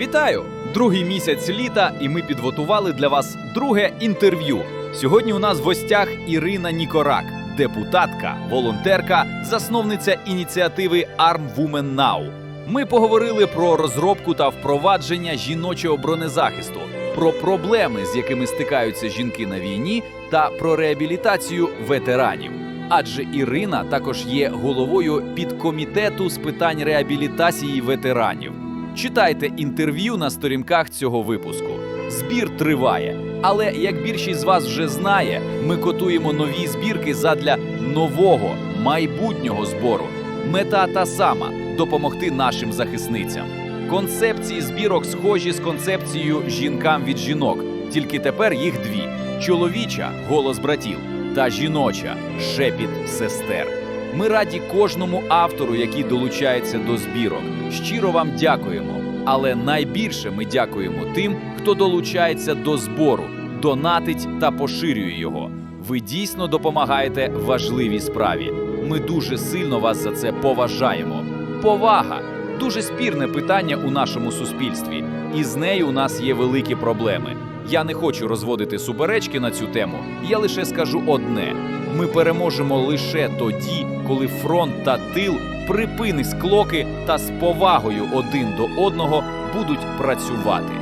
Вітаю! Другий місяць літа, і ми підготували для вас друге інтерв'ю. Сьогодні у нас в гостях Ірина Нікорак, депутатка, волонтерка, засновниця ініціативи Arm Women Now. Ми поговорили про розробку та впровадження жіночого бронезахисту, про проблеми, з якими стикаються жінки на війні, та про реабілітацію ветеранів. Адже Ірина також є головою підкомітету з питань реабілітації ветеранів. Читайте інтерв'ю на сторінках цього випуску. Збір триває. Але як більшість з вас вже знає, ми котуємо нові збірки задля нового майбутнього збору. Мета та сама допомогти нашим захисницям. Концепції збірок схожі з концепцією жінкам від жінок, тільки тепер їх дві: чоловіча голос братів та жіноча шепіт сестер. Ми раді кожному автору, який долучається до збірок. Щиро вам дякуємо. Але найбільше ми дякуємо тим, хто долучається до збору, донатить та поширює його. Ви дійсно допомагаєте важливій справі. Ми дуже сильно вас за це поважаємо. Повага дуже спірне питання у нашому суспільстві, і з нею у нас є великі проблеми. Я не хочу розводити суперечки на цю тему. Я лише скажу одне: ми переможемо лише тоді, коли фронт та тил припини склоки та з повагою один до одного будуть працювати.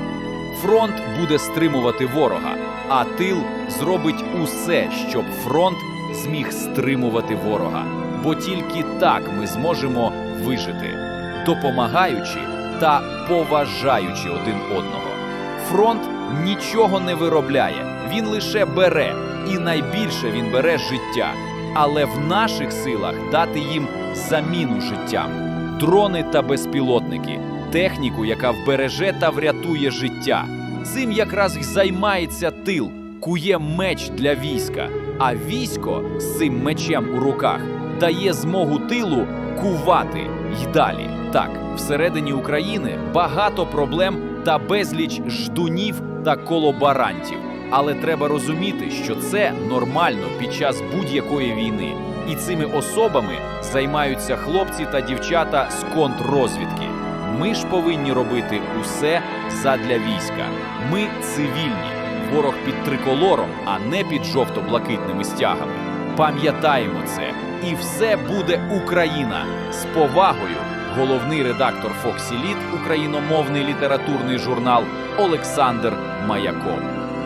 Фронт буде стримувати ворога, а тил зробить усе, щоб фронт зміг стримувати ворога. Бо тільки так ми зможемо вижити, допомагаючи та поважаючи один одного. Фронт нічого не виробляє, він лише бере, і найбільше він бере життя. Але в наших силах дати їм заміну життям, дрони та безпілотники, техніку, яка вбереже та врятує життя. Цим якраз й займається тил, кує меч для війська. А військо з цим мечем у руках дає змогу тилу кувати й далі. Так, всередині України багато проблем та безліч ждунів та колаборантів. Але треба розуміти, що це нормально під час будь-якої війни, і цими особами займаються хлопці та дівчата з контррозвідки. Ми ж повинні робити усе задля війська. Ми цивільні, ворог під триколором, а не під жовто-блакитними стягами. Пам'ятаємо це, і все буде Україна з повагою. Головний редактор Фоксі Літ, україномовний літературний журнал Олександр Маяков.